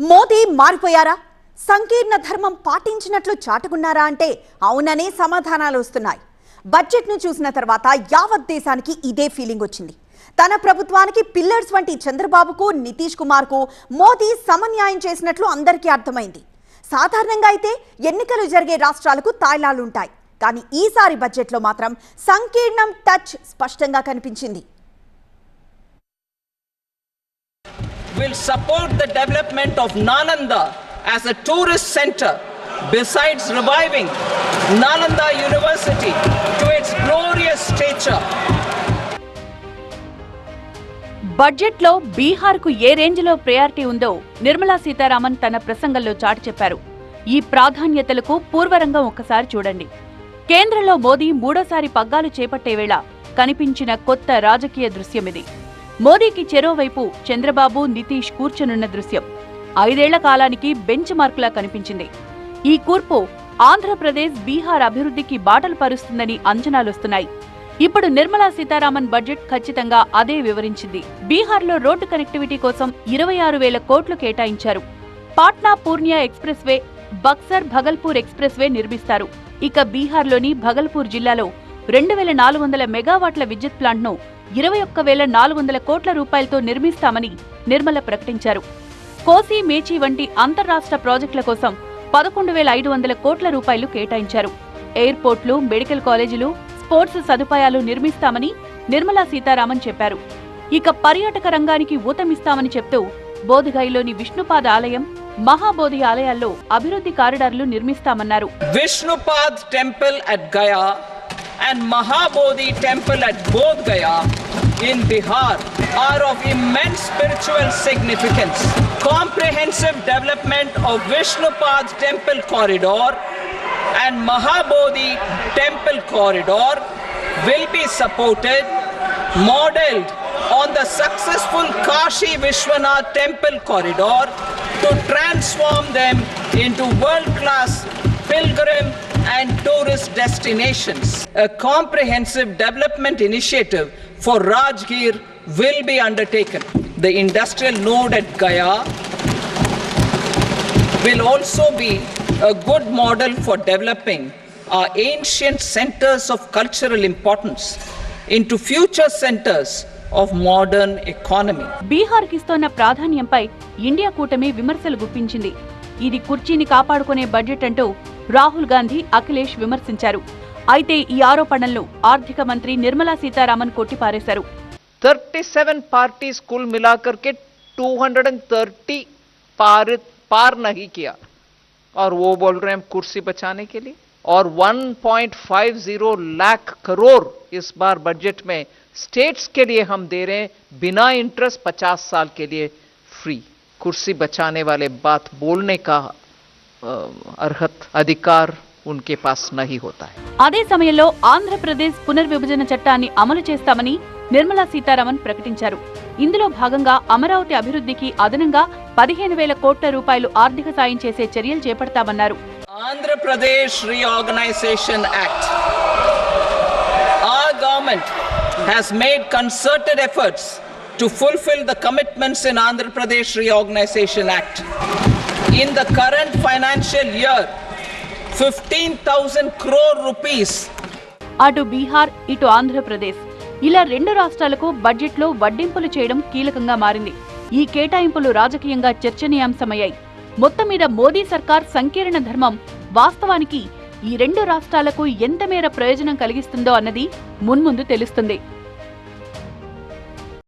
మోదీ మారిపోయారా? సంకీర్ణ ధర్మం పాటించినట్లు చాటుకున్నారా అంటే అవుననే సమాధానాలు వస్తున్నాయి. బడ్జెట్ను చూసిన తర్వాత యావత్ దేశానికి ఇదే ఫీలింగ్ వచ్చింది. తన ప్రభుత్వానికి పిల్లర్స్ వంటి చంద్రబాబుకు నితీష్ కుమార్కు మోదీ సమన్యాయం చేసినట్లు అందరికీ అర్థమైంది. సాధారణంగా అయితే ఎన్నికలు జరిగే రాష్ట్రాలకు తాయిలాలుంటాయి. కానీ ఈసారి బడ్జెట్లో మాత్రం సంకీర్ణం టచ్ స్పష్టంగా కనిపించింది. Will support the development of Nalanda as a tourist center besides reviving Nalanda University to its glorious stature. బడ్జెట్లో బీహార్కు ఏ రేంజ్లో ప్రయారిటీ ఉందో నిర్మలా సీతారామన్ తన ప్రసంగంలో చాటి చెప్పారు ఈ ప్రాధాన్యతలకు పూర్వరంగం ఒకసారి చూడండి కేంద్రంలో మోదీ మూడోసారి పగ్గాలు చేపట్టే వేళ కనిపించిన కొత్త రాజకీయ దృశ్యమిది మోదీకి చెరోవైపు చంద్రబాబు నితీష్ కూర్చనున్న దృశ్యం. ఐదేళ్ళ కాలానికి బెంచ్ మార్కులా కనిపించింది. ఈ కూర్పు ఆంధ్రప్రదేశ్ బీహార్ అభివృద్ధికి బాటలు పరుస్తుందని అంచనాలొస్తున్నాయి. ఇప్పుడు నిర్మలా సీతారామన్ బడ్జెట్ ఖచ్చితంగా అదే వివరించింది. బీహార్లో రోడ్డు కనెక్టివిటీ కోసం ఇరవై ఆరు వేల కోట్లు కేటాయించారు. Patna Purnia expressway Buxar Bhagalpur expressway నిర్మిస్తారు. ఇక బీహార్లోని భగల్పూర్ జిల్లాలో రెండు వేల నాలుగు వందల మెగావాట్ల విద్యుత్ ప్లాంట్ను ఇరవై ఒక్క వేల నాలుగు వందల కోట్ల రూపాయలతో నిర్మిస్తామని నిర్మల ప్రకటించారు. కోసి మేచి వంటి అంతర్రాష్ట్ర ప్రాజెక్టుల కోసం పదకొండు వేల ఐదు వందల కోట్ల రూపాయలు కేటాయించారు. ఎయిర్పోర్ట్లు మెడికల్ కాలేజీలు స్పోర్ట్స్ సదుపాయాలు నిర్మిస్తామని నిర్మలా సీతారామన్ చెప్పారు. ఇక పర్యాటక రంగానికి ఊతమిస్తామని చెప్తూ బోధగయలోని విష్ణుపాద ఆలయం మహాబోధి ఆలయాల్లో అభివృద్ధి కారిడార్లు నిర్మిస్తామన్నారు. Vishnupad temple at Gaya and Mahabodhi temple at Bodh Gaya in Bihar are of immense spiritual significance. Comprehensive development of Vishnupad temple corridor and Mahabodhi temple corridor will be supported, modeled on the successful Kashi Vishwanath temple corridor to transform them into world-class pilgrim and tourist destinations. A comprehensive development initiative for Rajgir will be undertaken. The industrial node at Gaya will also be a good model for developing our ancient centers of cultural importance into future centers of modern economy. బీహార్కి ఇస్తోన్న ప్రాధాన్యంపై India కూటమి విమర్శలు గుప్పించింది ఇది కుర్చీని కాపాడుకునే budget అంటూ రాహుల్ గాంధీ అఖిలేష్ విమర్శించారు అయితే ఈ ఆరోపణలను ఆర్థిక మంత్రి నిర్మలా సీతారామన్ కొట్టిపారేశారు 37 पार्टीज कुल मिलाकर के 230 पारित पार नहीं किया और वो बोल रहे हैं हम कुर्सी बचाने के लिए और 1.50 लाख करोड़ इस बार बजट में स्टेट्स के लिए हम दे रहे हैं बिना इंटरेस्ट 50 साल के लिए फ्री कुर्सी बचाने वाले बात बोलने का అర్హత్ అధికార్ ఉన్కే పాస్ నహీ హోతా అదే సమయంలో ఆంధ్రప్రదేశ్ పునర్విభజన చట్టాన్ని అమలు చేస్తామని నిర్మలా సీతారామన్ ప్రకటించారు. ఇందులో భాగంగా అమరావతి అభివృద్ధికి అదనంగా పదిహేను వేల కోట్ల రూపాయలు ఆర్థిక సాయం చేసే చర్యలు చేపడతామన్నారు. Andhra Pradesh reorganisation act. Are government has made concerted efforts to fulfil the commitments in Andhra Pradesh reorganisation act In the current financial year, 15,000 crore rupees. అటు బీహార్ ఇటు ఆంధ్రప్రదేశ్. ఇలా రెండు రాష్ట్రాలకు బడ్జెట్లో వడ్డింపులు చేయడం కీలకంగా మారింది. ఈ కేటాయింపులు రాజకీయంగా చర్చనీయాంశమయ్యాయి. మొత్తం మీద మోదీ సర్కార్ సంకీర్ణ ధర్మం. వాస్తవానికి ఈ రెండు రాష్ట్రాలకు ఎంత మేర ప్రయోజనం కలిగిస్తుందో అన్నది మున్ముందు తెలుస్తుంది.